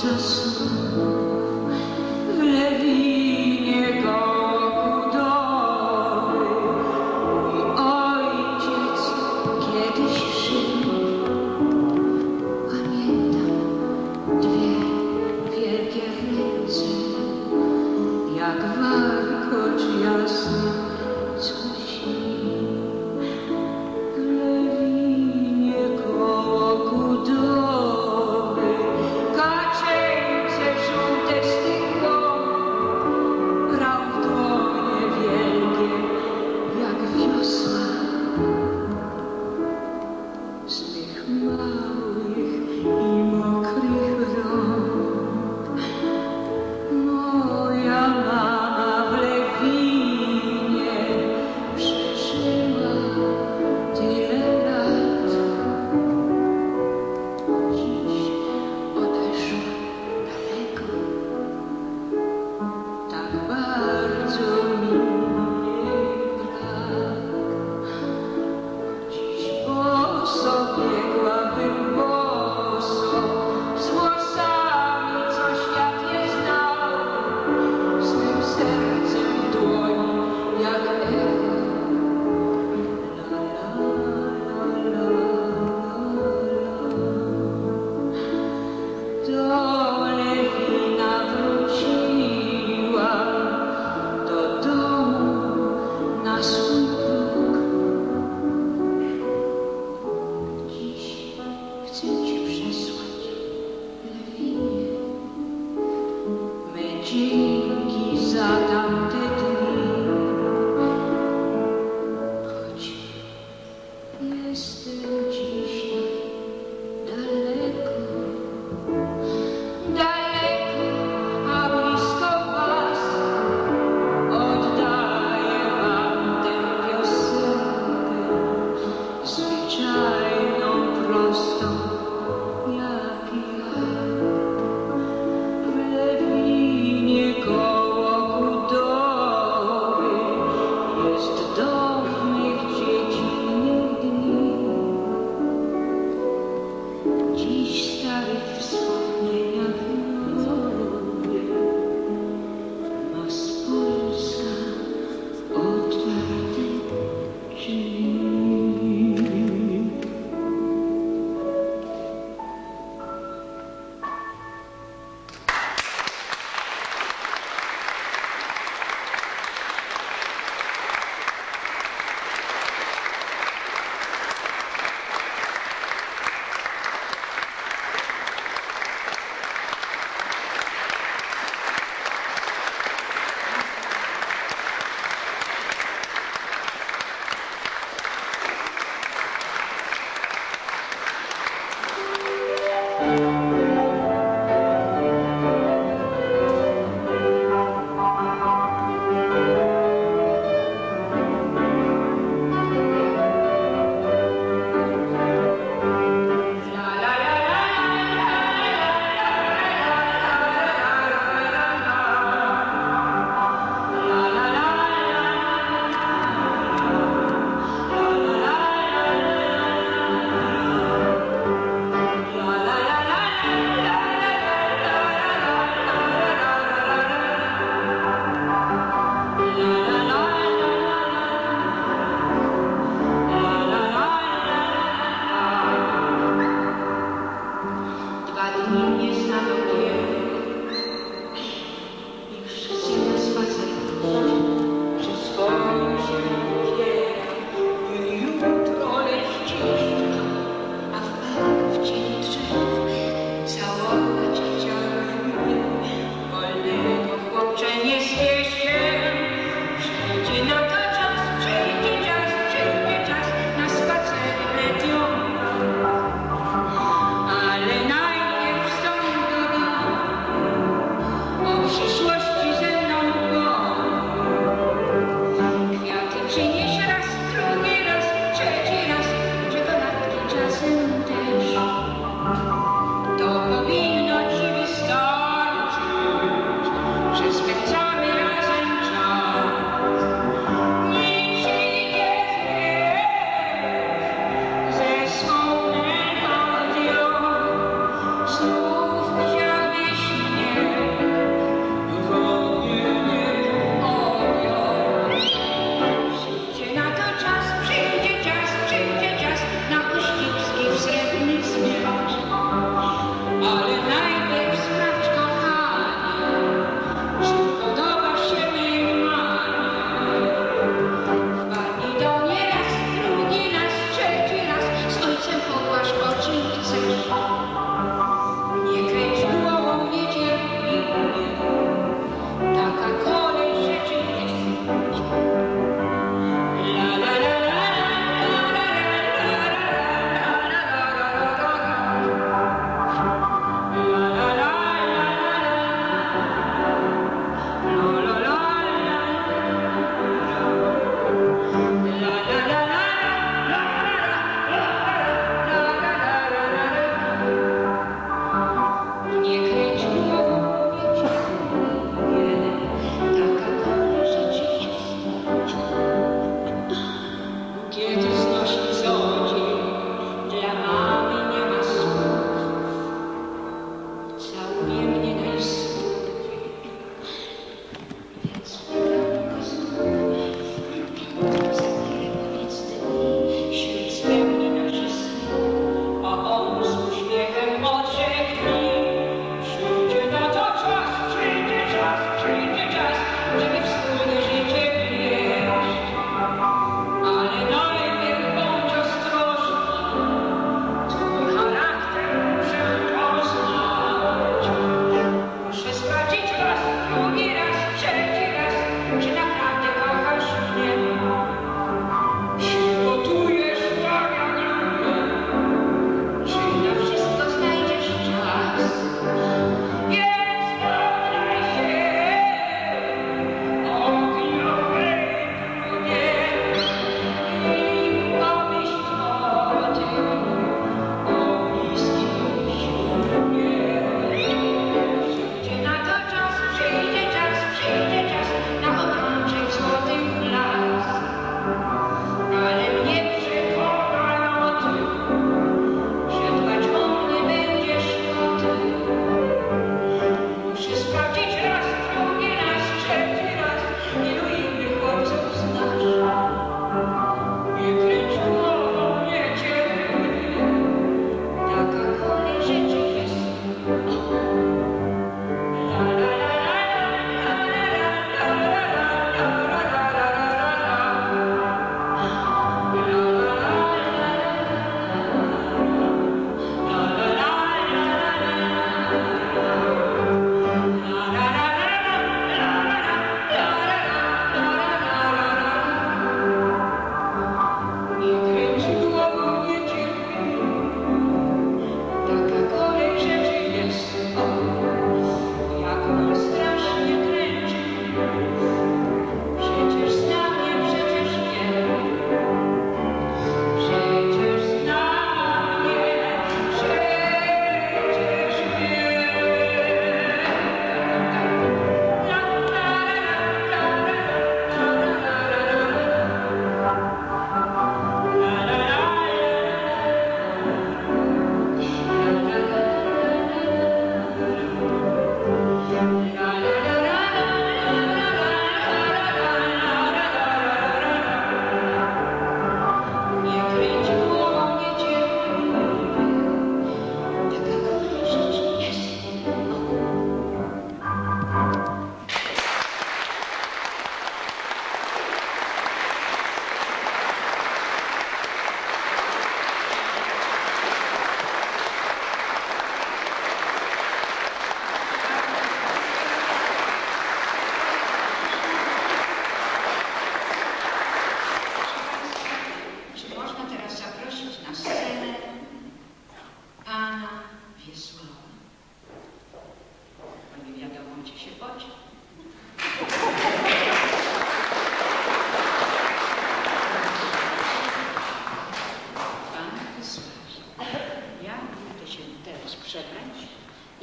Just.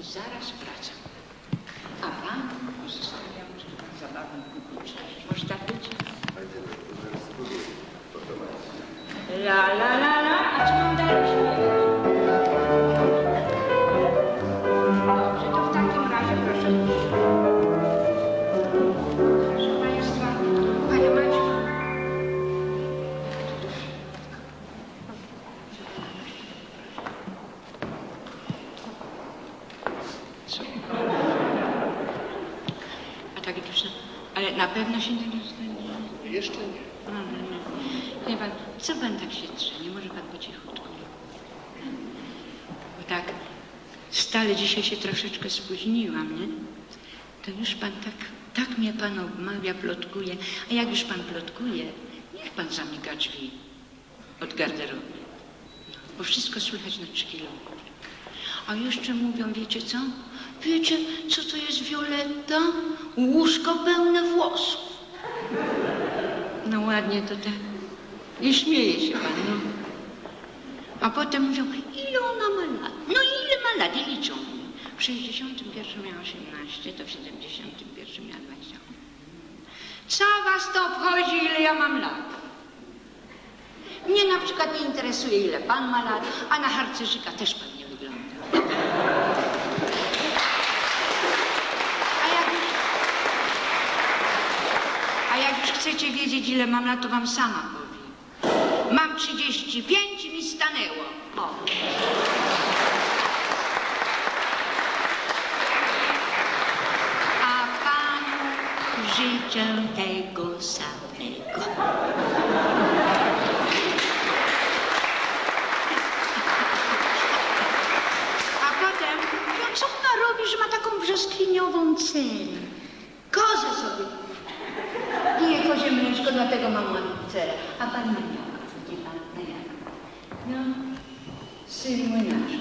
zaraz wracam. A Pan pozostawiam, że Pan zabawę na pewno się nie rozbędzie. Jeszcze nie. No, no, no. Wie pan, co pan tak się trze? Nie może pan po cichutku? Bo tak stale dzisiaj się troszeczkę spóźniłam, nie? To już pan tak, tak mnie pan obmawia, plotkuje. A jak już pan plotkuje, niech pan zamyka drzwi od garderoby. Bo wszystko słychać na trzy kilometry. A jeszcze mówią, wiecie co? Wiecie, co to jest Violetta? Łóżko pełne włosów. No ładnie to tak. I śmieje się pan, no. A potem mówią, ile ona ma lat? No ile ma lat? I liczą. W 61 miała 18, to w 71 miała 20. Co was to obchodzi, ile ja mam lat? Mnie na przykład nie interesuje, ile pan ma lat, a na harcerzyka też pan nie wygląda. A jak już, a jak już chcecie wiedzieć, ile mam lat, to wam sama powiem. Mam 35 i mi stanęło. O. A panu życzę tego samego. A potem, co ona robi, że ma taką brzoskwiniową cenę? Kozę sobie. Nie kozie mleczko, dlatego mam cenę. A pan ma jaka? Wie pan na jak? No, syn młynarza.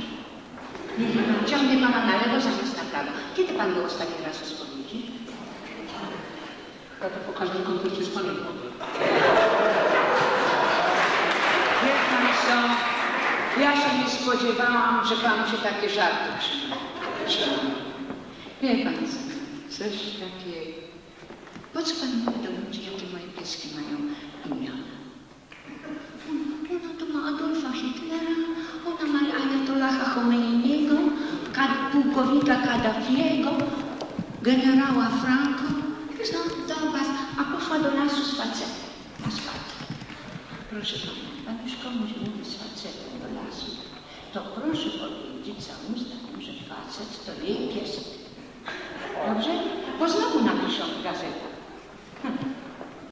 Widzi pan, ciągnie pana na lewo zamiast na prawo. Kiedy pan był ostatni raz u spowiedzi? Ja to po każdym koncercie z panem. Wie pan co? Ja się nie spodziewałam, że panu się takie żarty przyjmą. Wie pan co? Coś takiego. Po co pan mówi do pieski mają imiona? Ona to ma Adolfa Hitlera, ona ma Ayatollaha Khomeiniego, pułkownika Kaddafiego, generała Franco. Co do was? A poszła do lasu z facetem. Na spacer. Proszę pana, pan już komuś mówi z facetem do lasu, to proszę powiedzieć całym zdaniem, że facet to jej pies